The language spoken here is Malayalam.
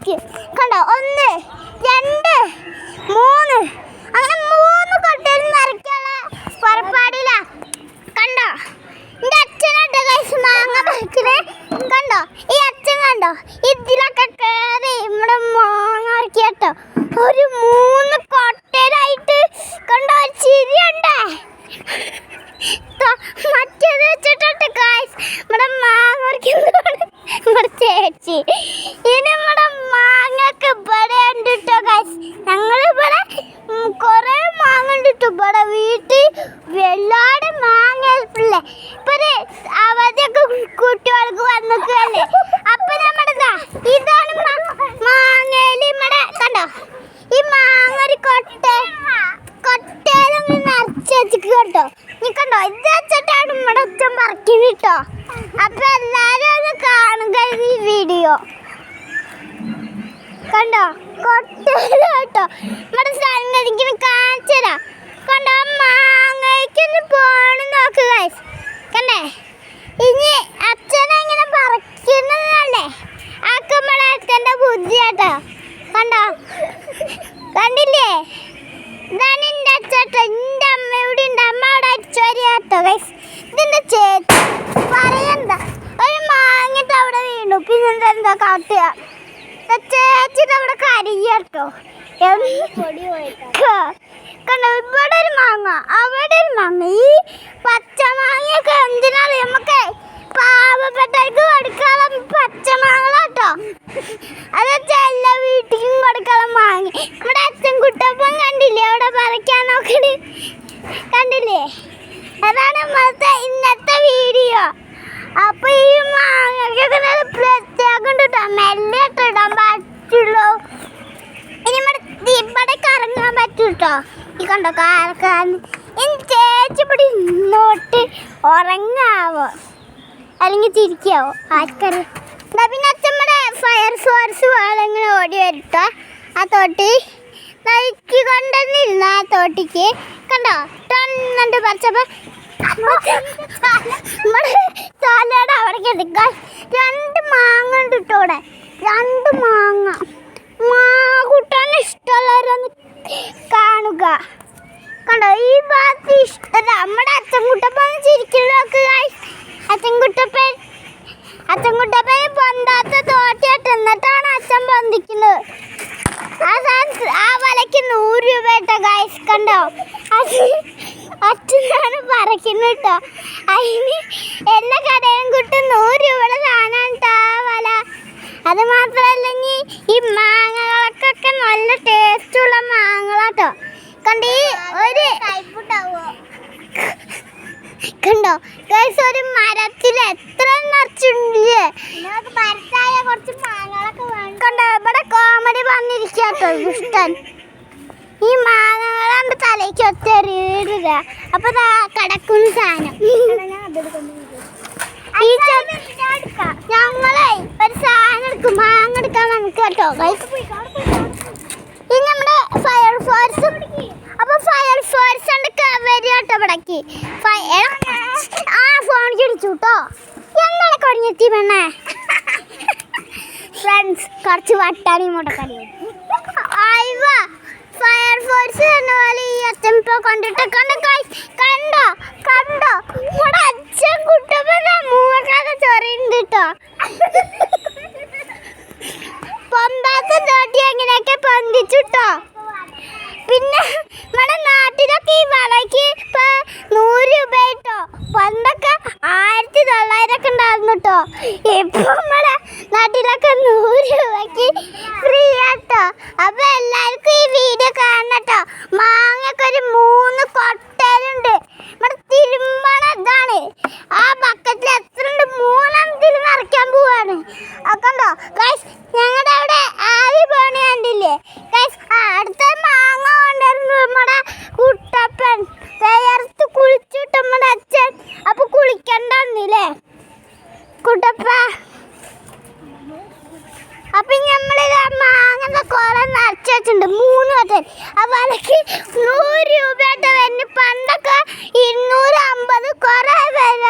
മാറ്റി കണ്ടോ? ഒന്ന് രണ്ട് മൂന്ന്. അങ്ങനെ മൂന്ന് കൊട്ടയിൽ നിറയ്ക്കാനുള്ള പുറപ്പാടില്ല കണ്ടോ? എന്റെ അച്ഛനുണ്ട് കൈസ് മാങ്ങ പറിക്കണേ. കണ്ടോ? ഈ അച്ഛൻ കണ്ടോ? ഇതിലൊക്കെ കയറി ഇവിടെ മാങ്ങ പറിക്കുക കേട്ടോ. ഒരു മൂന്ന് കൊട്ടയിലായിട്ട് കണ്ടോ? ഒരു ചിരിയുണ്ടേ മറ്റേത് വെച്ചിട്ടുണ്ട് കായ്സ് ഇവിടെ മാങ്ങ പറിക്കുന്നതാണ് ഇവിടെ ചേച്ചി. വെള്ളാട് മാങ്ങ ഇല്ലേ ഇപ്പൊ അവധിയൊക്കെ കുട്ടികൾക്ക് വന്നിക്കല്ലേ അപ്പൊ നമ്മുടെ ഇതാണ് മാങ്ങയിൽ നമ്മുടെ കണ്ടോ? ഈ മാങ്ങ ഒരു കൊട്ട കൊട്ടയിലും നിറച്ച് വെച്ചിട്ട് കേട്ടോ. നീ കണ്ടോ? ഇത് വെച്ചിട്ടാണ് നമ്മുടെ അച്ഛൻ പറിക്കുന്നത് കേട്ടോ. അപ്പൊ എല്ലാരും ഒന്ന് കാണുക ഈ വീഡിയോ. കണ്ടോ? കൊട്ടയിലും കേട്ടോ. നമ്മുടെ സംഗതിക്ക് കാണിച്ചു തരാം. കണ്ടോ? മാങ്ങയ്ക്കൊന്ന് പോണ് നോക്ക് guys. കണ്ടേ? ഇനി അച്ഛനെങ്ങനെ പറിക്കുന്നതല്ലേ ആക്കുമ്പോഴേ അച്ഛന്റെ ബുദ്ധിയാട്ടോ കണ്ടോ? കണ്ടില്ലേ? ഇതാണ് എന്റെ അച്ഛട്ടോ. എന്റെ അമ്മ ഇവിടെ ഉണ്ട്. അമ്മ അവിടെ അച്ചോരിയാട്ടോ ഗൈസ് ഇതിന്റെ ചേച്ചി? പറയണ്ട. ഒരു മാങ്ങിട്ട് അവിടെ വീണു. പിന്നെന്താ എന്താ കാട്ടുക? ചേച്ചിട്ട് അവിടെ കരിയാട്ടോ കണ്ടോ ഇവിടെ ഒരു മാങ്ങ. അവിടെ ഒരു മാങ്ങ. ഈ പച്ച മാങ്ങയൊക്കെ എന്തിനറിയാം നമുക്ക് പാവപ്പെട്ടവർക്ക് കൊടുക്കാനുള്ള പച്ചമാങ്ങളാട്ടോ അതൊക്കെ എല്ലാ വീട്ടിലും കൊടുക്കാനുള്ള മാങ്ങ. ഇവിടെ അച്ഛൻ കുട്ടപ്പം കണ്ടില്ലേ? അവിടെ പറിക്കാൻ നോക്കണ്. കണ്ടില്ലേ? അതാണ് നമ്മളത്തെ ഇന്നത്തെ വീഡിയോ. അപ്പൊ ഈ മാങ്ങയ്ക്കൊക്കെ പ്രത്യേകം കേട്ടോ. മെല്ലെ ഇട്ടിടാൻ പറ്റുള്ളൂ ഇനി ഇവിടെ ദി ഇവിടെ കറങ്ങാൻ പറ്റൂട്ടോ. ഈ കണ്ടോ കറക്കാൻ ഇനി ചേച്ചി ഇവിടെ ഇന്നോട്ട് ഉറങ്ങാവോ? അല്ലെങ്കിൽ ചിരിക്കാവോ? ആർക്കറിയാം എന്നാ പിന്നെ അച്ഛമ്മടെ ഫയർ ഫോഴ്സ് വേളങ്ങനെ ഓടി വരട്ടോ ആ തോട്ടി. നയിക്ക് കൊണ്ടുവന്നിരുന്നു ആ തോട്ടിക്ക്. കണ്ടോ? ടണ്ണണ്ട് പറിച്ചപ്പോ നമ്മുടെ ചാലയുടെ അവിടേക്ക് എടുക്കാൻ രണ്ട് മാങ്ങ ഉണ്ട് കേട്ടോ ഇവിടെ രണ്ട് മാങ്ങ. മാ കൂട്ടാൻ ഇഷ്ടമുള്ളവരൊന്ന് കാണുക. കണ്ടോ ഈ ഭാഗത്ത് ഇഷ്ടം നമ്മുടെ അച്ഛൻകുട്ടപ്പൻ ചിരിക്കുന്നതൊക്കെ അച്ഛൻകുട്ടപ്പൻ അച്ഛൻകുട്ടപ്പൻ പൊന്താത്ത തോട്ടിയിട്ട് എന്നിട്ടാണ് അച്ഛൻ പൊന്തിക്കുന്നത്. ആ സാധനത്ത് ആ വലയ്ക്ക് നൂറ് രൂപ കേട്ടോ ഗായ്സ് കണ്ടോ അച്ഛനാണ് പറിക്കുന്നത് കേട്ടോ. അതിന് എല്ലാ കടയും കിട്ടും നൂറ് രൂപയുടെ സാധനം കേട്ടോ ആ വല അത് മാത്രമല്ലെങ്കിൽ ഈ മാങ്ങകൾക്കൊക്കെ നല്ല ടേസ്റ്റുള്ള മാങ്ങകളാട്ടോ കണ്ടോ ഈ ഒരു കണ്ടോ ഗൈസ് ഒരു മരത്തിൽ എത്ര നിറച്ചിട്ടില്ലേ കുറച്ച് മാങ്ങകളൊക്കെ കണ്ടോ? ഇവിടെ കോമഡി വന്നിരിക്കാട്ടോ ദുഷ്ടൻ. ഈ മാങ്ങകളാണ്ട് തലയ്ക്ക് ഒത്തെറിയിടുക അപ്പൊ കിടക്കുന്ന സാധനം. ഞങ്ങളെ ഒരു സാധനം എടുക്കും. മാങ്ങ എടുക്കാൻ നമുക്ക് കേട്ടോ. ഇത് നമ്മുടെ ഫയർ ഫോഴ്സ് അപ്പൊ ഫയർ ഫോഴ്സ് ഉണ്ട് വരും കേട്ടോ എടാ, ആ ഫോൺ ചടിച്ചു കേട്ടോ ഞങ്ങളെ കൊടിഞ്ഞെത്തി പെണ്ണേ. ഫ്രണ്ട്സ് കുറച്ച് വട്ടാണി മുടക്കറി അയവ ഫയർ ഫോഴ്സ് എന്ന പോലെ ഈ അച്ഛൻ ഇപ്പൊ കണ്ടിട്ട് കണ്ട കണ്ടോ കണ്ടോ? ഇവിടെ അച്ഛൻ കുട്ടപ്പന്റെ മൂവക്കാതെ ചൊറിയുണ്ട് കേട്ടോ പൊന്താത്ത തോട്ടി അങ്ങനെയൊക്കെ പൊന്തിച്ചുട്ടോ പിന്നെ നമ്മുടെ നാട്ടിലൊക്കെ ഈ വളയ്ക്ക് ഇപ്പൊ നൂറ് രൂപ കേട്ടോ പണ്ടൊക്കെ ആയിരത്തി തൊള്ളായിരൊക്കെ ഉണ്ടായിരുന്നു കേട്ടോ ഇപ്പൊ നമ്മുടെ നാട്ടിലൊക്കെ നൂറ് രൂപയ്ക്ക് ഫ്രീ ആട്ടോ അപ്പൊ എല്ലാവർക്കും ഈ വീഡിയോ കാണട്ടോ മാങ്ങയൊക്കെ ഒരു മൂന്ന് കൊട്ടയിലുണ്ട് നമ്മുടെ തിരുമ്പണ ഇതാണ്. ആ ബക്കറ്റിൽ എത്ര ഉണ്ട്? മൂന്നെണ്ണത്തിൽ ഇറക്കാൻ പോവാണ്. കണ്ടോ? ഗൈസ് ഞങ്ങളുടെ അവിടെ ആവി പോണ കണ്ടില്ലേ ഗൈസ് അടുത്ത മാങ്ങ കൊണ്ടുവരുന്നു നമ്മുടെ കുട്ടപ്പൻ. തയ്യാറത്ത് കുളിച്ചിട്ട് നമ്മുടെ അച്ഛൻ. അപ്പൊ കുളിക്കണ്ടെന്നില്ലേ? കുട്ടപ്പ. അപ്പൊ നമ്മൾ മാങ്ങ കുറെ വെച്ചിട്ടുണ്ട് മൂന്ന് വട്ടൻ അപ്പൊ അതൊക്കെ നൂറ് രൂപയായിട്ട് വരുന്നു പണ്ടൊക്കെ ഇരുന്നൂറ് അമ്പത് കുറെ വരുന്നുണ്ട്